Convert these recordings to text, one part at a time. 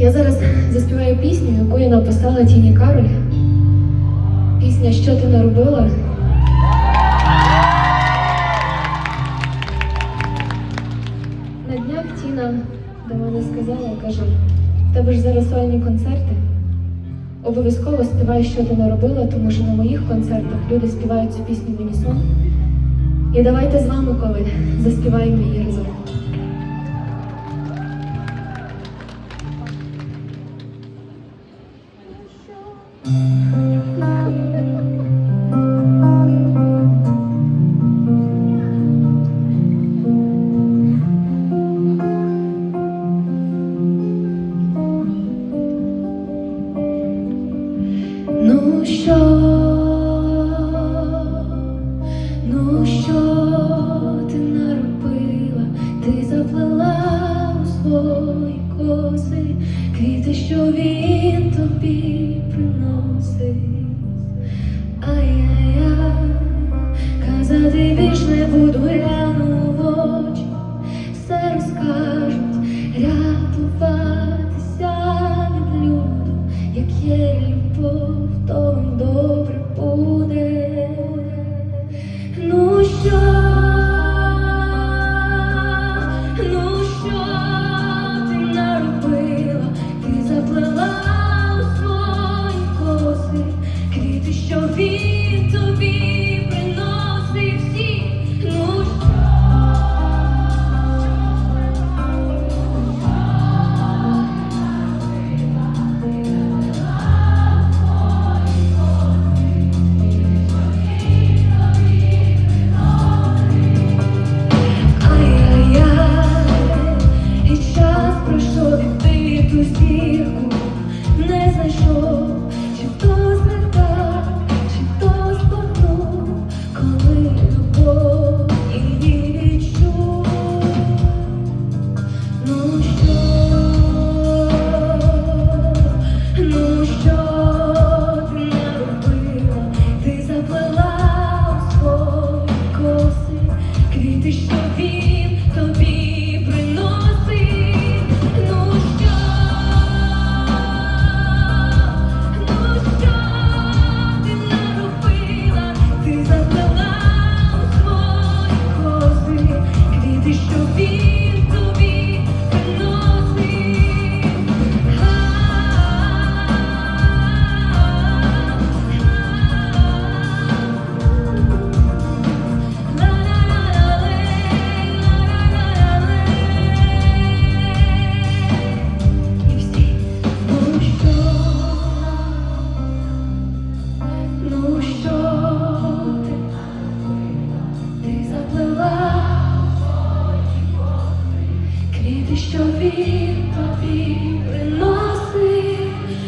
Я зараз заспіваю пісню, яку я написала Тіні Кароль. Пісня Що ти наробила? На днях Тіна до мене сказала, каже, в тебе ж зараз сольні концерти. Обов'язково співай, що ти наробила, тому що на моїх концертах люди співають цю пісню в унісон. І давайте з вами, коли заспіваємо її разом. Що, ну що ти наробила? Ти заплела у свої коси, квіти, що він тобі dor, tô em dor.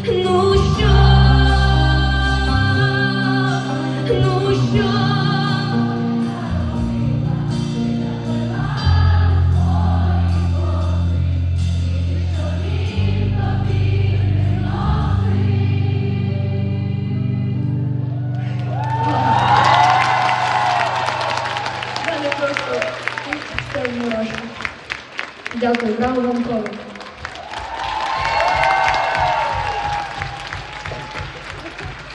Ну що, ну що. Дякую, браво вам коло.